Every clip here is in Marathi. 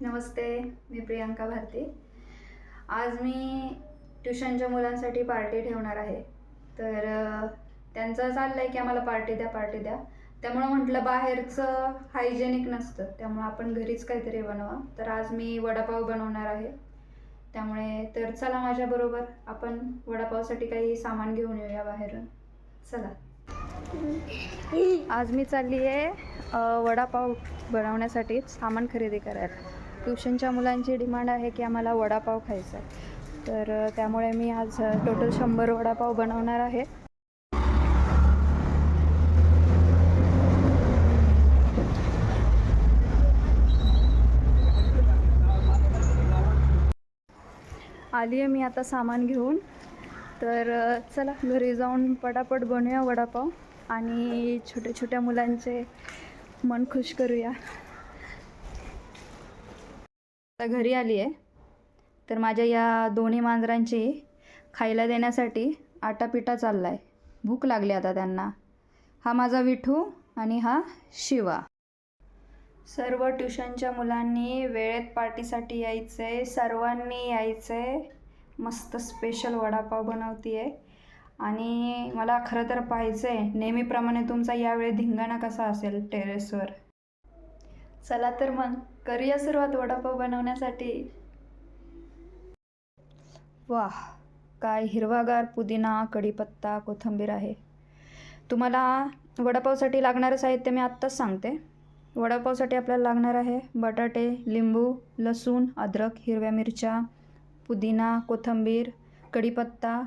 नमस्ते मी प्रियांका भारती. आज मी ट्युशनच्या मुलांसाठी पार्टी ठेवणार आहे. तर त्यांचं चाललं आहे की आम्हाला पार्टी द्या पार्टी द्या. त्यामुळं म्हटलं बाहेरचं हायजेनिक नसतं त्यामुळं आपण घरीच काहीतरी बनवा. तर आज मी वडापाव बनवणार आहे. त्यामुळे तर चला माझ्याबरोबर आपण वडापावसाठी काही सामान घेऊन येऊया बाहेरून. चला. आज मी चालली आहे वडापाव बनवण्यासाठी सामान खरेदी करायला. ट्युशनच्या मुलांची डिमांड आहे की आम्हाला वडापाव खायचा आहे. तर त्यामुळे मी आज टोटल शंभर वडापाव बनवणार आहे. आली आहे मी आता सामान घेऊन. तर चला घरी जाऊन पटापट बनवूया वडापाव आणि छोट्या छोट्या मुलांचे मन खुश करूया. आता घरी आली आहे. तर माझ्या या दोन्ही मांजरांची खायला देण्यासाठी आटापिटा चालला आहे भूक लागली आता त्यांना. हा माझा विठू आणि हा शिवा. सर्व ट्युशनच्या मुलांनी वेळेत पार्टीसाठी यायचं आहे सर्वांनी यायचं. आहे मस्त स्पेशल वडापाव बनवते आहे आणि मला खरं तर पाहायचं आहे नेहमीप्रमाणे तुमचा यावेळी धिंगाणा कसा असेल टेरेसवर चला तर मग करूया सुरुवात वडापाव बनवण्यासाठी. वाह काय हिरवागार पुदिना कढीपत्ता कोथिंबीर आहे. तुम्हाला वडापावसाठी लागणारं साहित्य मी आत्ताच सांगते. वडापावसाठी आपल्याला लागणार आहे बटाटे लिंबू लसूण अद्रक हिरव्या मिरच्या पुदिना कोथिंबीर कढीपत्ता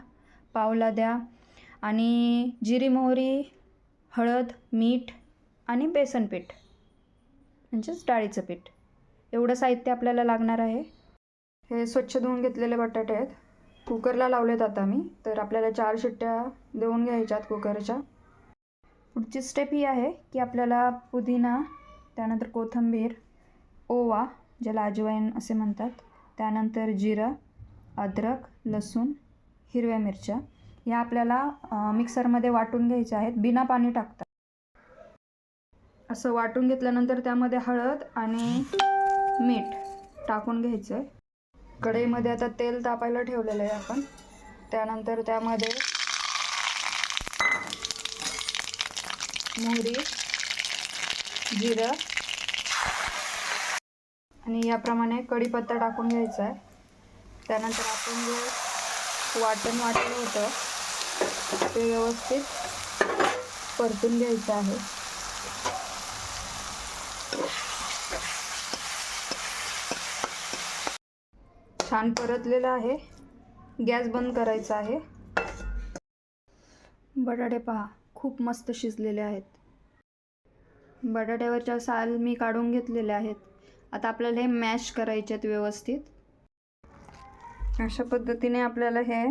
पावलाद्या आणि जिरी मोहरी हळद मीठ आणि बेसन पीठ म्हणजेच डाळीचं पीठ. एवढं साहित्य आपल्याला लागणार आहे. हे स्वच्छ धुवून घेतलेले बटाटे आहेत. कुकरला लावलेत आता मी तर आपल्याला चार शिट्ट्या देऊन घ्यायच्यात कुकरच्या. पुढची स्टेप ही आहे की आपल्याला पुदिना त्यानंतर कोथिंबीर ओवा ज्याला अजवाईन असे म्हणतात त्यानंतर जिरं अद्रक लसूण हिरव्या मिरच्या या आपल्याला मिक्सरमध्ये वाटून घ्यायच्या आहेत. बिना पाणी टाकता. असं वाटून घेतल्यानंतर त्यामध्ये हळद आणि मीठ टाकून घ्यायचं आहे कढईमध्ये आता तेल तापायला ठेवलेलं आहे आपण. त्यानंतर त्यामध्ये मोहरी जिरं आणि याप्रमाणे कढीपत्ता टाकून घ्यायचा आहे त्यानंतर आपण जे वाटण वाटलं होतं ते व्यवस्थित परतून घ्यायचं आहे. छान परतलेलं आहे. गॅस बंद करायचा आहे. बटाटे पहा खूप मस्त शिजलेले आहेत. बटाट्यावरच्या साल मी काढून घेतलेले आहेत. आता आपल्याला हे मॅश करायचे आहेत व्यवस्थित. अशा पद्धतीने आपल्याला हे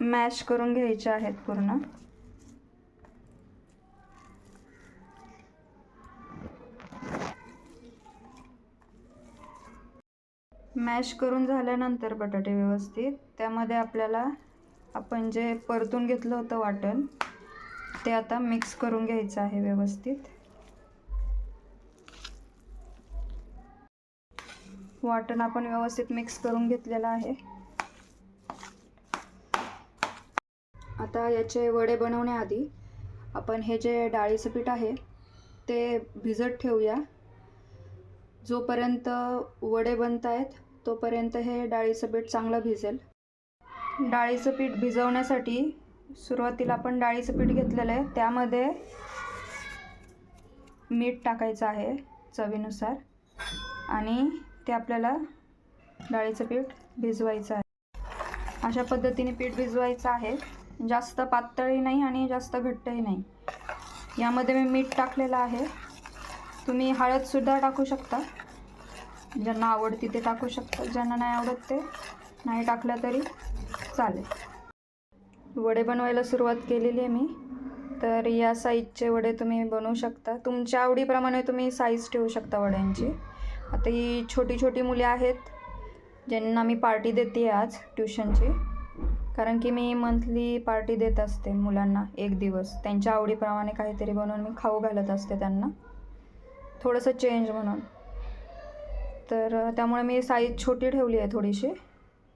मॅश करून घ्यायचे आहेत पूर्ण. मॅश करून झाल्यानंतर बटाटे व्यवस्थित. त्यामध्ये आपल्याला आपण जे परतून घेतलं होतं वाटण ते आता मिक्स करून घ्यायचं आहे व्यवस्थित. वाटण आपण व्यवस्थित मिक्स करून घेतलेलं आहे. आता याचे वडे बनवण्याआधी आपण हे जे डाळीचं पीठ आहे ते भिजत ठेवूया. जोपर्यंत वडे बनत आहेत तोपर्यंत हे डाळीचं पीठ चांगलं भिजेल. डाळीचं पीठ भिजवण्यासाठी सुरुवातीला आपण डाळीचं पीठ घेतलेलं आहे. त्यामध्ये मीठ टाकायचं आहे चवीनुसार आणि ते आपल्याला डाळीचं पीठ भिजवायचं आहे. अशा पद्धतीने पीठ भिजवायचं आहे. जास्त पातळही नाही आणि जास्त घट्टही नाही. यामध्ये मी मीठ टाकलेलं आहे. तुम्ही हळदसुद्धा टाकू शकता. ज्यांना आवडती ते टाकू शकता ज्यांना नाही आवडत ते नाही टाकलं तरी चालेल. वडे बनवायला सुरुवात केलेली आहे मी. तर या साईजचे वडे तुम्ही बनवू शकता. तुमच्या आवडीप्रमाणे तुम्ही साईज ठेवू शकता वड्यांची. आता ही छोटी छोटी मुले आहेत ज्यांना मी पार्टी देते आज ट्युशनची कारण की मी मंथली पार्टी देत असते मुलांना एक दिवस. त्यांच्या आवडीप्रमाणे काहीतरी बनवून मी खाऊ घालत असते त्यांना. थोडंसं चेंज म्हणून. तर त्यामुळे मी साईज छोटी ठेवली आहे थोडीशी.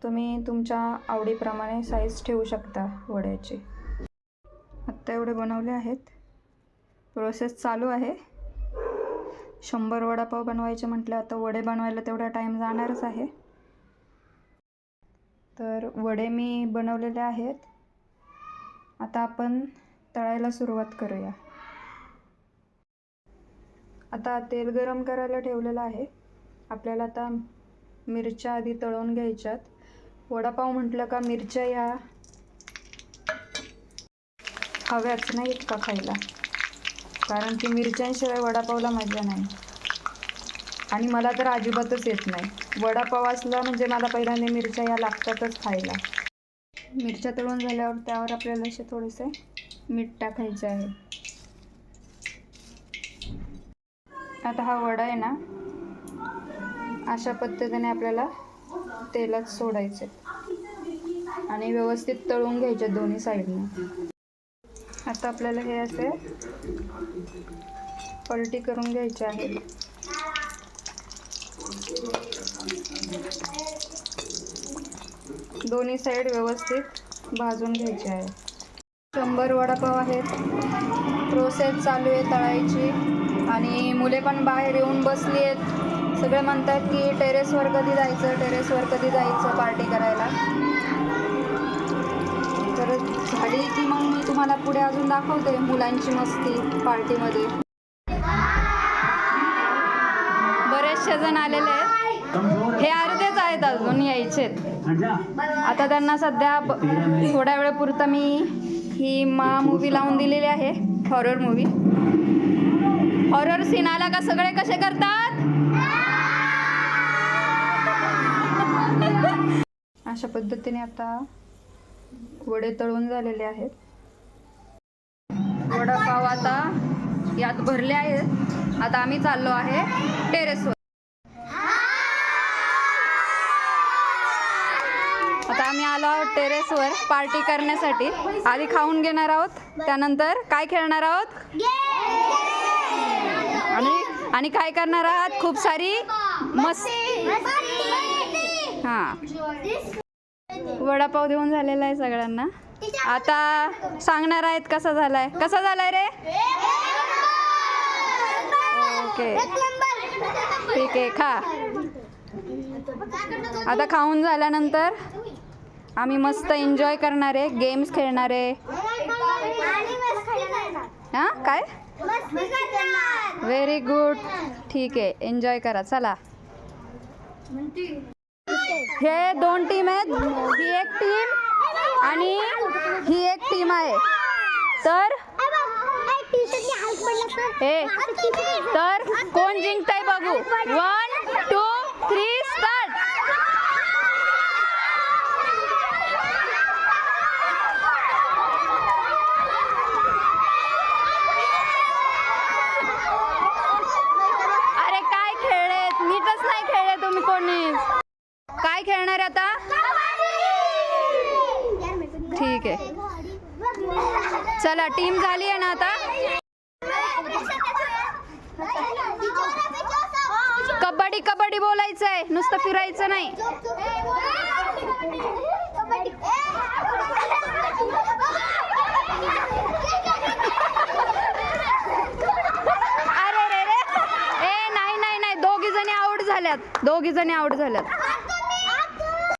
तुम्ही तुमच्या आवडीप्रमाणे साईज ठेवू शकता वड्याची. आत्ता एवढे बनवले आहेत. प्रोसेस चालू आहे. शंभर वडापाव बनवायचे म्हटलं आता वडे बनवायला तेवढा टाईम जाणारच आहे. तर वडे मी बनवलेले आहेत. आता आपण तळायला सुरुवात करूया. आता तेल गरम करायला ठेवलेलं आहे. आपल्याला आता मिरच्या आधी तळून घ्यायच्यात. वडापाव म्हटलं का मिरच्या ह्या हव्याच नाही का खायला. कारण की मिरच्यांशिवाय वडापावला मजा नाही. आणि मला तर अजिबातच येत नाही. वडापाव असला म्हणजे मला पहिल्यांदा मिरच्या या लागतातच खायला. मिरच्या तळून झाल्यावर त्यावर आपल्याला असे थोडेसे मीठ टाकायचे आहे. आता हा वडा आहे ना अशा पद्धतीने आपल्याला तेलात सोडायचे. आणि व्यवस्थित तळून घ्यायचे दोन्ही साईडने. आता आपल्याला हे असे पलटी करून घ्यायचे आहे. दोन्ही साईड व्यवस्थित भाजून घ्यायचे आहे. शंभर वडापाव आहेत. प्रोसेस चालू आहे तळायची. आणि मुले पण बाहेर येऊन बसली आहेत. सगळे म्हणतात की टेरेसवर कधी जायचं टेरेसवर कधी जायचं पार्टी करायला? तर झाली की मग मी तुम्हाला पुढे अजून दाखवते मुलांची मस्ती पार्टीमध्ये बरेचसे जण आलेले आहेत. हे अर्धेच आहेत अजून यायचेत. आता त्यांना सध्या थोड्या वेळेपुरता मी ही मा मूवी लावून दिलेली आहे हॉरर मूवी हॉरर सीन आला का सगळे कसे करतात? अशा पद्धतीने आता वडे तळून झालेले आहेत. वडापाव आता यात भरले आहेत. आता आम्ही चाललो आहे टेरेसवर आता आम्ही आलो आहोत टेरेसवर पार्टी करण्यासाठी. आधी खाऊन घेणार आहोत त्यानंतर काय खेळणार आहोत? आणि आणि काय करणार आहात? खूप सारी मस्त. हां. वडापाव देऊन झालेला आहे सगळ्यांना. आता सांगणार आहेत कसा झालाय. कसा झालाय रे? ओके. ठीक आहे खा. आता खाऊन झाल्यानंतर आम्ही मस्त एन्जॉय करणार आहे गेम्स खेळणार आहे. हां? काय? व्हेरी गुड ठीक आहे एन्जॉय करा. चला. हे दोन टीम आहेत. ही एक टीम आणि ही एक टीम आहे. तर हे तर कोण जिंकताय बघू. वन टू थ्री स्टार्ट अरे काय खेळलेत नीटच नाही खेळले तुम्ही कोणी. काय खेळणार आहे आता? ठीक आहे. चला टीम झाली आहे ना आता? कबड्डी कबड्डी बोलायचं आहे. नुसतं फिरायचं नाही. अरे रे रे. ए नाही नाही नाही. दोघी जणी आउट झाल्यात. दोघी जणी आउट झाल्यात.